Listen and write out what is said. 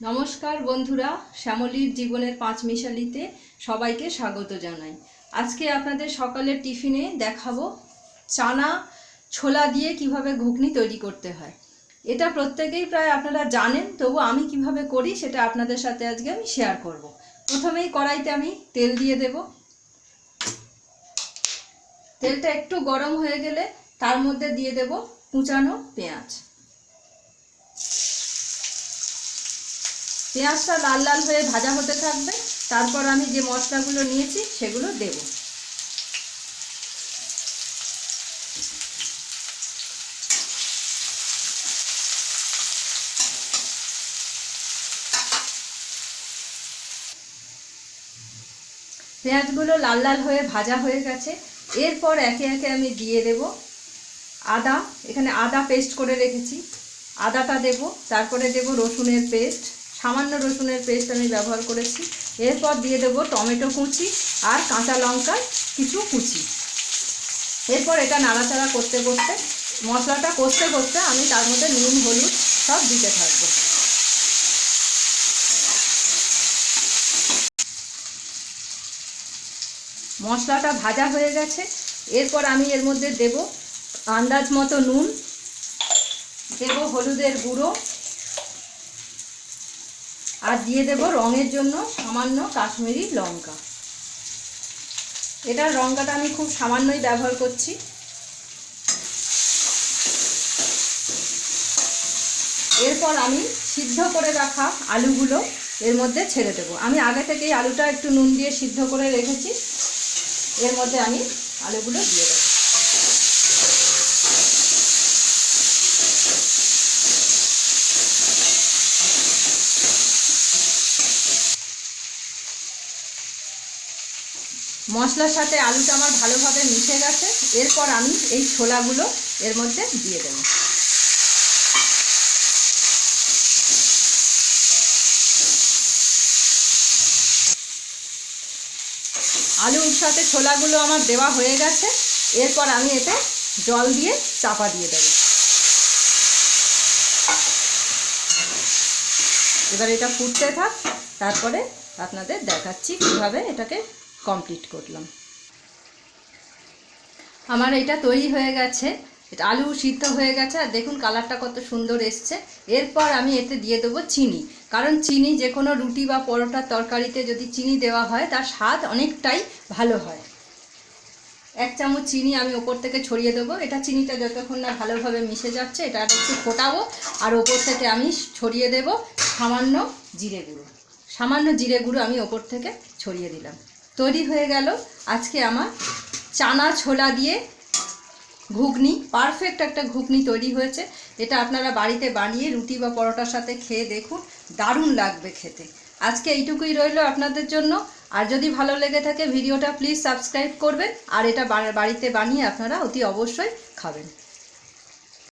নমস্কার বন্ধুরা, শ্যামলীর জীবনের পাঁচ মিশালিতে সবাইকে স্বাগত জানাই। আজকে আপনাদের সকালের টিফিনে দেখাবো চানা ছোলা দিয়ে কীভাবে ঘুগনি তৈরি করতে হয়। এটা প্রত্যেকেই প্রায় আপনারা জানেন, তবু আমি কীভাবে করি সেটা আপনাদের সাথে আজকে আমি শেয়ার করব। প্রথমেই কড়াইতে আমি তেল দিয়ে দেব। তেলটা একটু গরম হয়ে গেলে তার মধ্যে দিয়ে দেব কুচানো পেঁয়াজ। পেঁয়াজটা লাল লাল হয়ে ভাজা হতে থাকবে। তারপর আমি যে মশলাগুলো নিয়েছি, সেগুলো দেব। পেঁয়াজগুলো লাল লাল হয়ে ভাজা হয়ে গেছে। এরপর একে একে আমি দিয়ে দেব আদা। এখানে আদা পেস্ট করে রেখেছি। আদাটা দেব, তারপরে দেব রসুনের পেস্ট। সামান্য রসুনের পেস্ট আমি ব্যবহার করেছি। এরপর দিয়ে দেব টমেটো কুচি আর কাঁচা লঙ্কার কিছু কুচি। এরপর এটা নাড়াচাড়া করতে করতে, মশলাটা কষতে করতে আমি তার মধ্যে নুন, হলুদ সব দিতে থাকব। মশলাটা ভাজা হয়ে গেছে। এরপর আমি এর মধ্যে দেব আন্দাজ মতো নুন, দেব হলুদের গুঁড়ো আর দিয়ে দেব রঙের জন্য সামান্য কাশ্মীরি লঙ্কা। এটার লঙ্কাটা আমি খুব সামান্যই ব্যবহার করছি। এরপর আমি সিদ্ধ করে রাখা আলুগুলো এর মধ্যে ছেড়ে দেবো। আমি আগে থেকেই আলুটা একটু নুন দিয়ে সিদ্ধ করে রেখেছি। এর মধ্যে আমি আলুগুলো দিয়ে দেবো। মশলার সাথে আলুটা আমার ভালোভাবে মিশে গেছে। এরপর আমি এই ছোলাগুলো এর মধ্যে দিয়ে দেবো। আলুর সাথে ছোলাগুলো আমার দেওয়া হয়ে গেছে। এরপর আমি এতে জল দিয়ে চাপা দিয়ে দেব। এবার এটা ফুটতে থাক। তারপরে আপনাদের দেখাচ্ছি কীভাবে এটাকে কমপ্লিট করলাম। আমার এটা তৈরি হয়ে গেছে আলু সিদ্ধ হয়ে গেছে, আর দেখুন কালারটা কত সুন্দর এসছে। এরপর আমি এতে দিয়ে দেবো চিনি, কারণ চিনি যে কোনো রুটি বা পরোটার তরকারিতে যদি চিনি দেওয়া হয়, তার স্বাদ অনেকটাই ভালো হয়। এক চামচ চিনি আমি ওপর থেকে ছড়িয়ে দেবো। এটা চিনিটা যতক্ষণ না ভালোভাবে মিশে যাচ্ছে, এটা একটু ফোটাবো, আর ওপর থেকে আমি ছড়িয়ে দেব সামান্য জিরে গুঁড়ো। সামান্য জিরে গুঁড়ো আমি ওপর থেকে ছড়িয়ে দিলাম। তৈরি হয়ে গেল। আজকে আমার চানা ছোলা দিয়ে ঘুগনি পারফেক্ট একটা ঘুগনি তৈরি হয়েছে। এটা আপনারা বাড়িতে বানিয়ে রুটি বা পরোটার সাথে খেয়ে দেখুন, দারুণ লাগবে খেতে। আজকে এইটুকুই রইল আপনাদের জন্য। আর যদি ভালো লেগে থাকে, ভিডিওটা প্লিজ সাবস্ক্রাইব করবেন। আর এটা বাড়িতে বানিয়ে আপনারা অতি অবশ্যই খাবেন।